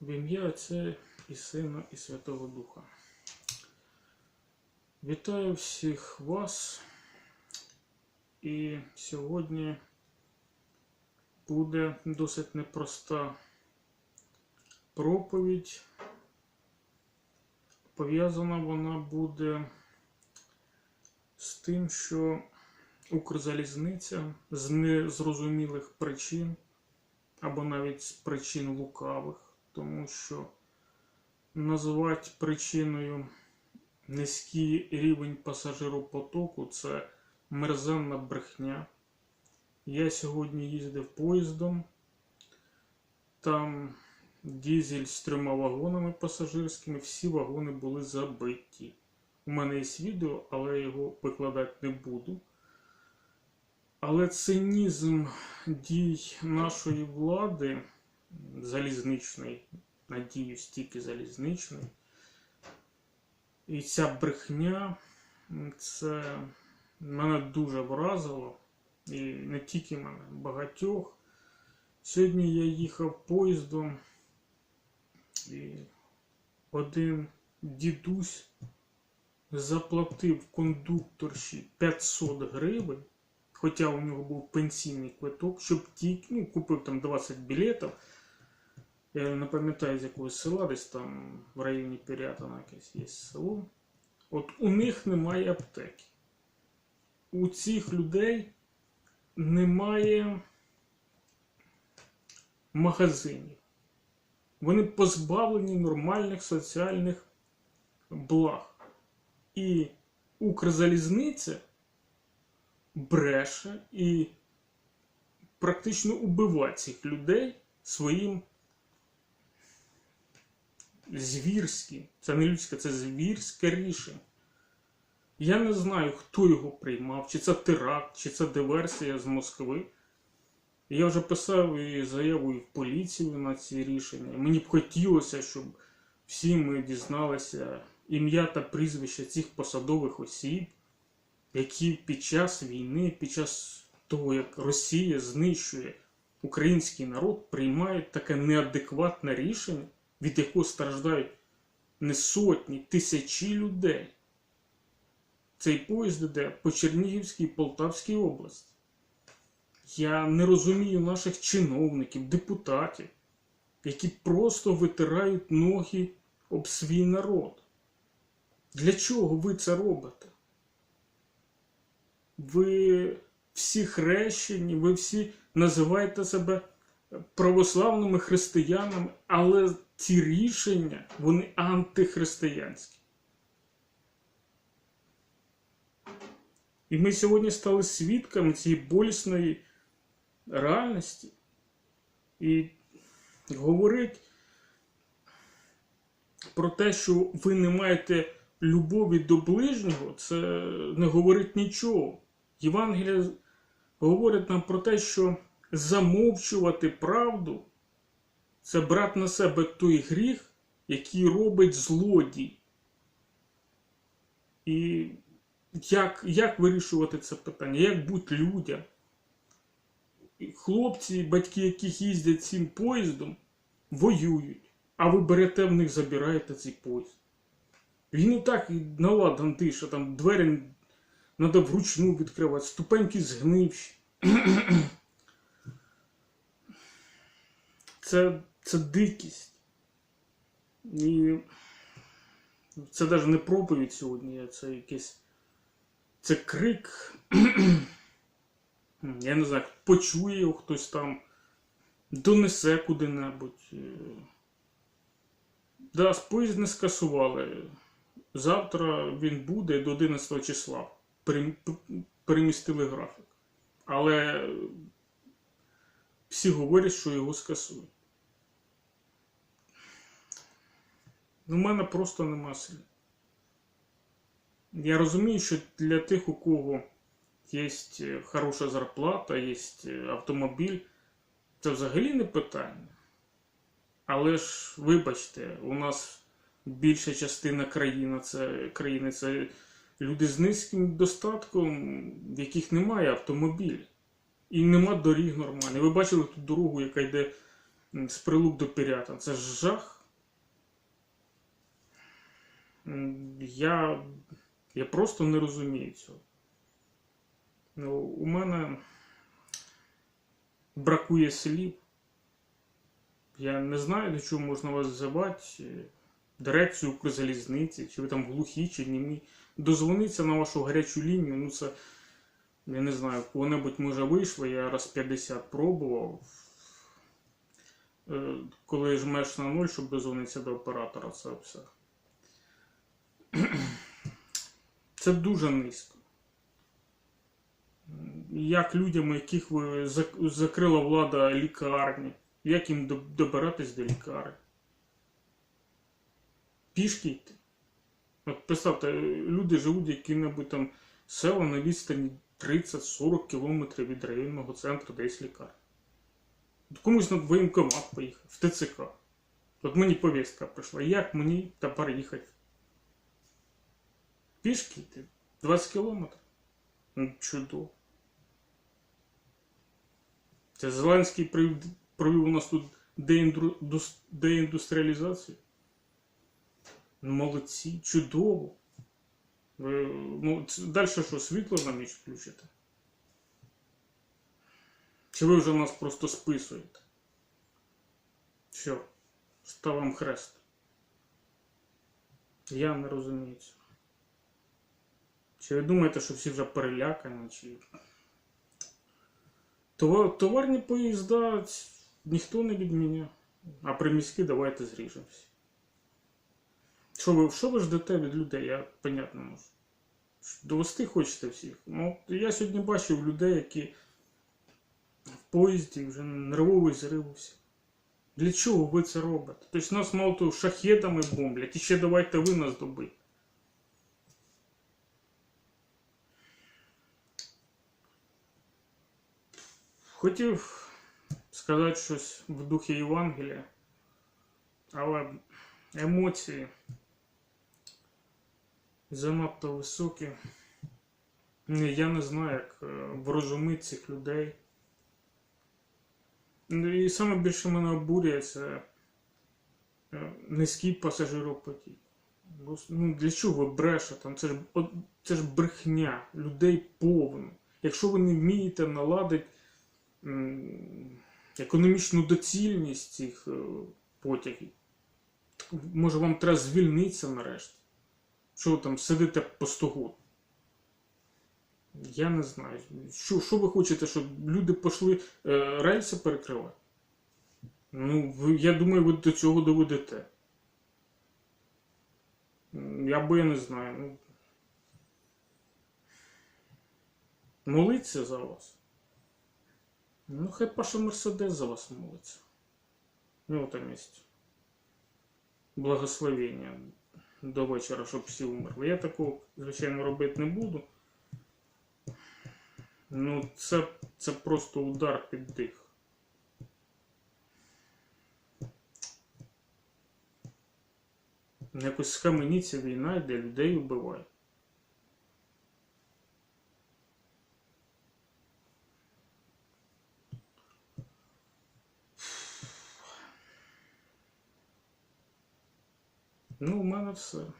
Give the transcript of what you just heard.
В ім'я Отця і Сина і Святого Духа. Вітаю всіх вас. І сьогодні буде досить непроста проповідь. Пов'язана вона буде з тим, що Укрзалізниця з незрозумілих причин або навіть з причин лукавих, тому що називати причиною низький рівень пасажиропотоку це мерзенна брехня. Я сьогодні їздив поїздом, там дізель з трьома вагонами пасажирськими, всі вагони були забиті. У мене є відео, але його викладати не буду. Але цинізм дій нашої влади, залізничної, надіюсь, тільки залізничної, і ця брехня, це мене дуже вразило. І не тільки мене, багатьох. Сьогодні я їхав поїздом, і один дідусь заплатив кондукторші 500 гривень, хоча у нього був пенсійний квиток, щоб тільки ну, купив там 20 білетів. Я не пам'ятаю з якогось села, десь там в районі Пірятина якесь є село. От у них немає аптеки. У цих людей немає магазинів. Вони позбавлені нормальних соціальних благ. І Укрзалізниця бреше і практично убиває цих людей своїм звірським. Це не людське, це звірське рішення. Я не знаю, хто його приймав, чи це теракт, чи це диверсія з Москви. Я вже писав і заяву і в поліцію на ці рішення. Мені б хотілося, щоб всі ми дізналися ім'я та прізвища цих посадових осіб, які під час війни, під час того, як Росія знищує український народ, приймають таке неадекватне рішення, від якого страждають не сотні, тисячі людей. Цей поїзд іде по Чернігівській і Полтавській області. Я не розумію наших чиновників, депутатів, які просто витирають ноги об свій народ. Для чого ви це робите? Ви всі хрещені, ви всі називаєте себе православними християнами, але ці рішення, вони антихристиянські. І ми сьогодні стали свідками цієї болісної реальності. І говорить про те, що ви не маєте любові до ближнього, це не говорить нічого. Євангелія говорить нам про те, що замовчувати правду це брати на себе той гріх, який робить злодій. І як, як вирішувати це питання? Як бути людям? Хлопці, батьки, яких їздять цим поїздом, воюють, а ви берете в них, забираєте цей поїзд. Він і так наладан дише, там двері треба вручну відкривати, ступеньки згнивші. Це, це дикість. І це навіть не проповідь сьогодні, це якесь. Це крик. Я не знаю, почує його хтось там, донесе куди-небудь. Е, Да, поїзд не скасували. Завтра він буде до 11 числа. Перем- Перемістили графік. Але всі говорять, що його скасують. У мене просто нема слів. Я розумію, що для тих, у кого є хороша зарплата, є автомобіль, це взагалі не питання. Але ж, вибачте, у нас більша частина країни це країни це люди з низьким достатком, в яких немає автомобіля. І нема доріг нормальних. Ви бачили ту дорогу, яка йде з прилук до Пірятин. Це ж жах. Я, я просто не розумію цього. Ну, у мене бракує слів. Я не знаю, до чого можна вас взивати. Дирекцію Укрзалізниці, чи ви там глухі, чи німі. Дозвониться на вашу гарячу лінію, ну це. Я не знаю, кого-небудь може вийшло, я раз 50 пробував. Е, Коли жмеш на нуль, щоб дозвонитися до оператора, це все. Це дуже низько. Як людям, яких ви закрила влада лікарні, як їм добиратись до лікарні? Пішки йти. От представте, люди живуть які-небудь там села на відстані 30-40 кілометрів від районного центру, де є лікарня. Комусь на воєнкомат поїхав, в ТЦК. От мені повістка прийшла. Як мені тепер їхати? Пішки йти? 20 кілометрів? Ну, чудово. Це Зеленський провів, у нас тут деіндру-. Ну, Молодці, чудово. Ну, далі що, світло на ніч включите? Чи ви вже нас просто списуєте? Що? Ставим хрест. Я не розумію цього. Чи ви думаєте, що всі вже перелякані, чи. Товарні поїзда ніхто не відміняє. А приміські давайте зріжемося. Що ви, що ви ждете від людей? Я понятно можу. Довести хочете всіх. Ну, я сьогодні бачив людей, які в поїзді вже нервовий зривався. Для чого ви це робите? Тобто нас мало того шахедами бомблять, і ще давайте ви нас добити. Хотів сказати щось в духі Євангелія, але емоції занадто високі. Я не знаю, як е, врозумити цих людей. Ну, І саме більше мене обурює це е, низький пасажиропотік. Ну, для чого ви брешете? Це ж, це ж брехня, людей повно. Якщо ви не вмієте наладити економічну доцільність цих е, потягів, так, може вам треба звільнитися нарешті? Ви там сидите по 100 год? Я не знаю. Що, що ви хочете, щоб люди пішли е, рельси перекривати? Ну, ви, я думаю, ви до цього доведете. Я бо я не знаю. Ну, молиться за вас. Ну, хай Паша Мерседес за вас молиться. Ну, там є благословення до вечора, щоб всі умерли. Я такого, звичайно, робити не буду. Ну, це, це просто удар під дих. Якось схаменіться війна, де людей вбивають. Ну, у мене все.